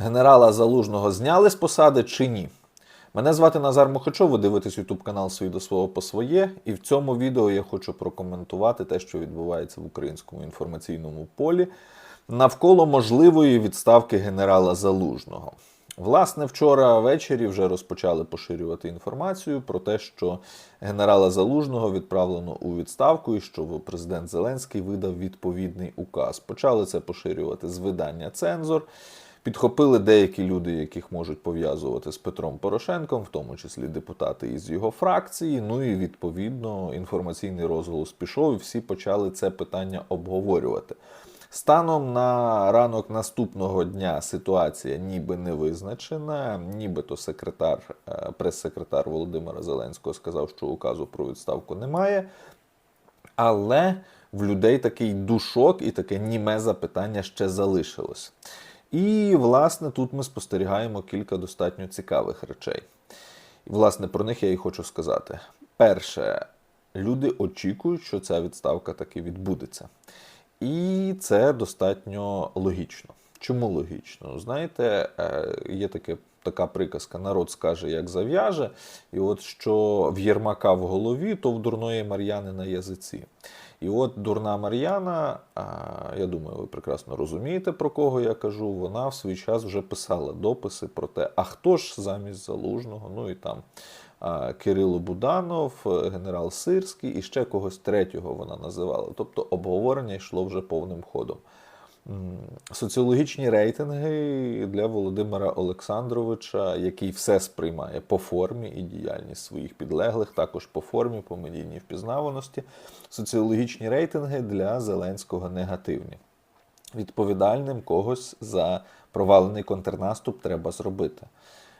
Генерала Залужного зняли з посади чи ні? Мене звати Назар Мохачов, ви дивитесь YouTube канал «Свій до свого по своє. І в цьому відео я хочу прокоментувати те, що відбувається в українському інформаційному полі навколо можливої відставки генерала Залужного. Власне, вчора ввечері вже розпочали поширювати інформацію про те, що генерала Залужного відправлено у відставку і що президент Зеленський видав відповідний указ. Почали це поширювати з видання Цензор. Підхопили деякі люди, яких можуть пов'язувати з Петром Порошенком, в тому числі депутати із його фракції. Ну і відповідно інформаційний розголос пішов, і всі почали це питання обговорювати. Станом на ранок наступного дня ситуація ніби не визначена, нібито секретар, е, прес-секретар Володимира Зеленського сказав, що указу про відставку немає. Але в людей такий душок і таке німе запитання ще залишилось. І, власне, тут ми спостерігаємо кілька достатньо цікавих речей. Власне, про них я і хочу сказати. Перше, люди очікують, що ця відставка таки відбудеться. І це достатньо логічно. Чому логічно? Знаєте, е, є таке, така приказка: народ скаже, як зав'яже, і от що в Єрмака в голові, то в дурної Мар'яни на язиці. І от дурна Мар'яна, я думаю, ви прекрасно розумієте, про кого я кажу. Вона в свій час вже писала дописи про те, а хто ж замість залужного, ну і там Кирило Буданов, генерал Сирський і ще когось третього вона називала. Тобто обговорення йшло вже повним ходом. Соціологічні рейтинги для Володимира Олександровича, який все сприймає по формі і діяльність своїх підлеглих, також по формі, по медійній впізнаваності. Соціологічні рейтинги для Зеленського негативні. Відповідальним когось за провалений контрнаступ треба зробити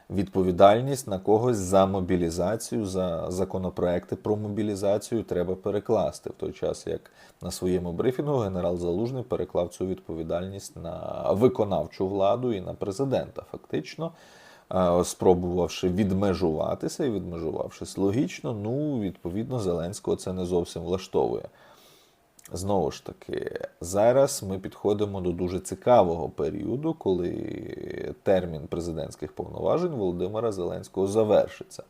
відповідальність на когось за мобілізацію, за законопроекти про мобілізацію треба перекласти в той час, як на своєму брифінгу генерал Залужний переклав цю відповідальність на виконавчу владу і на президента, фактично. Спробувавши відмежуватися і відмежувавшись логічно, ну відповідно Зеленського це не зовсім влаштовує. Знову ж таки, зараз ми підходимо до дуже цікавого періоду, коли термін президентських повноважень Володимира Зеленського завершиться.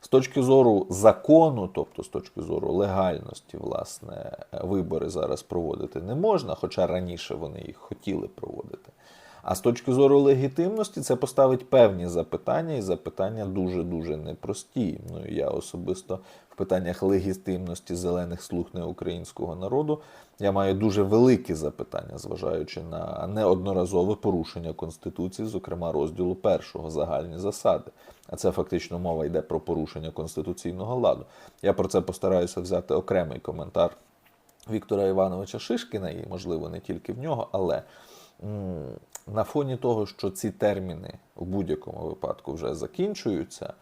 З точки зору закону, тобто з точки зору легальності, власне, вибори зараз проводити не можна, хоча раніше вони їх хотіли проводити. А з точки зору легітимності це поставить певні запитання, і запитання дуже-дуже непрості. Ну я особисто в питаннях легітимності зелених слуг неукраїнського народу я маю дуже великі запитання, зважаючи на неодноразове порушення Конституції, зокрема розділу першого загальні засади. А це фактично мова йде про порушення конституційного ладу. Я про це постараюся взяти окремий коментар Віктора Івановича Шишкіна, і, можливо, не тільки в нього, але на фоні того, що ці терміни у будь-якому випадку вже закінчуються,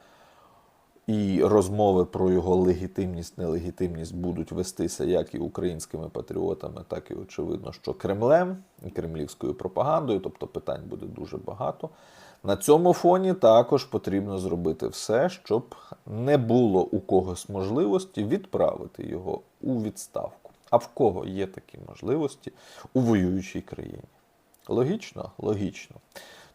і розмови про його легітимність, нелегітимність будуть вестися як і українськими патріотами, так і очевидно, що Кремлем і кремлівською пропагандою, тобто питань буде дуже багато. На цьому фоні також потрібно зробити все, щоб не було у когось можливості відправити його у відставку. А в кого є такі можливості у воюючій країні? Логічно? Логічно.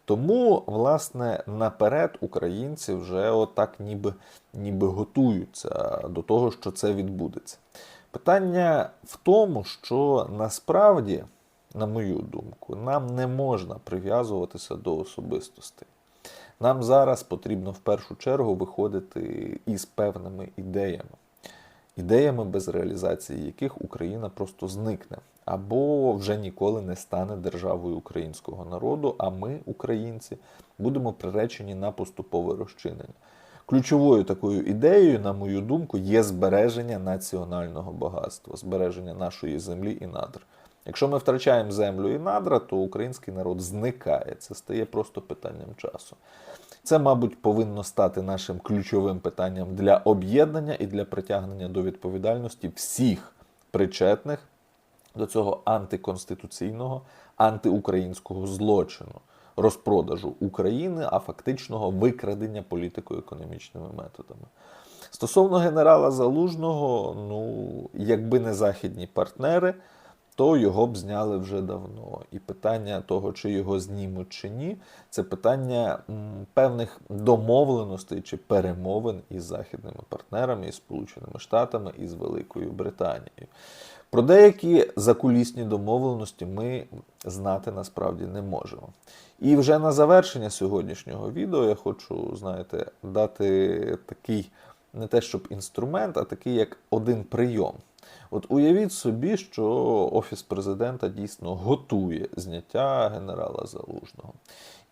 Тому, власне, наперед українці вже отак ніби, ніби готуються до того, що це відбудеться. Питання в тому, що насправді, на мою думку, нам не можна прив'язуватися до особистостей. Нам зараз потрібно в першу чергу виходити із певними ідеями, ідеями, без реалізації яких Україна просто зникне або вже ніколи не стане державою українського народу, а ми, українці, будемо приречені на поступове розчинення. Ключовою такою ідеєю, на мою думку, є збереження національного багатства, збереження нашої землі і надр. Якщо ми втрачаємо землю і надра, то український народ зникає. Це стає просто питанням часу. Це, мабуть, повинно стати нашим ключовим питанням для об'єднання і для притягнення до відповідальності всіх причетних до цього антиконституційного, антиукраїнського злочину, розпродажу України, а фактичного викрадення політико-економічними методами. Стосовно генерала Залужного, ну, якби не західні партнери, то його б зняли вже давно. І питання того, чи його знімуть чи ні, це питання певних домовленостей чи перемовин із західними партнерами, із Сполученими Штатами із Великою Британією. Про деякі закулісні домовленості ми знати насправді не можемо. І вже на завершення сьогоднішнього відео я хочу, знаєте, дати такий не те, щоб інструмент, а такий як один прийом. От уявіть собі, що Офіс президента дійсно готує зняття генерала Залужного.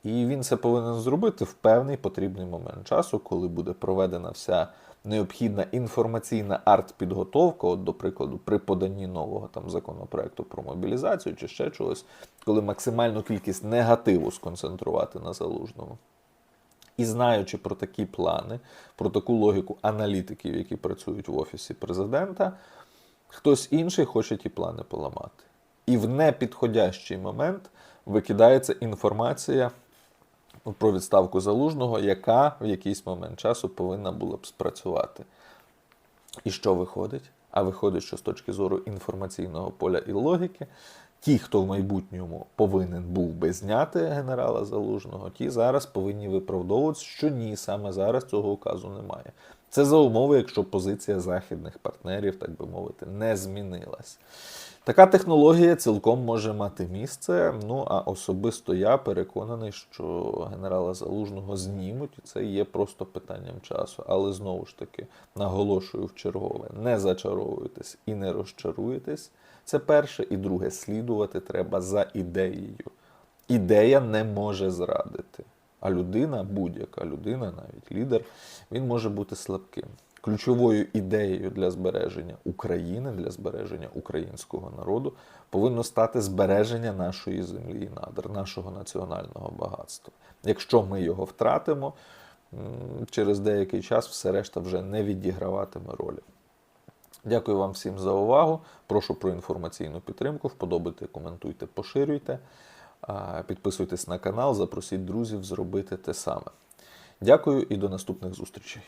І він це повинен зробити в певний потрібний момент часу, коли буде проведена вся необхідна інформаційна артпідготовка, от, до прикладу, при поданні нового там законопроекту про мобілізацію чи ще чогось, коли максимальну кількість негативу сконцентрувати на залужному. І знаючи про такі плани, про таку логіку аналітиків, які працюють в офісі президента, хтось інший хоче ті плани поламати. І в непідходящий момент викидається інформація про відставку залужного, яка в якийсь момент часу повинна була б спрацювати. І що виходить? А виходить, що з точки зору інформаційного поля і логіки, ті, хто в майбутньому повинен був би зняти генерала Залужного, ті зараз повинні виправдовуватися, що ні, саме зараз цього указу немає. Це за умови, якщо позиція західних партнерів, так би мовити, не змінилась. Така технологія цілком може мати місце. Ну а особисто я переконаний, що генерала Залужного знімуть, і це є просто питанням часу. Але знову ж таки наголошую в чергове: не зачаровуйтесь і не розчаруєтесь. Це перше, і друге, слідувати треба за ідеєю. Ідея не може зрадити. А людина, будь-яка людина, навіть лідер, він може бути слабким. Ключовою ідеєю для збереження України, для збереження українського народу повинно стати збереження нашої землі і надр, нашого національного багатства. Якщо ми його втратимо, через деякий час все решта вже не відіграватиме ролі. Дякую вам всім за увагу. Прошу про інформаційну підтримку. Вподобайте, коментуйте, поширюйте. Підписуйтесь на канал, запросіть друзів зробити те саме. Дякую і до наступних зустрічей.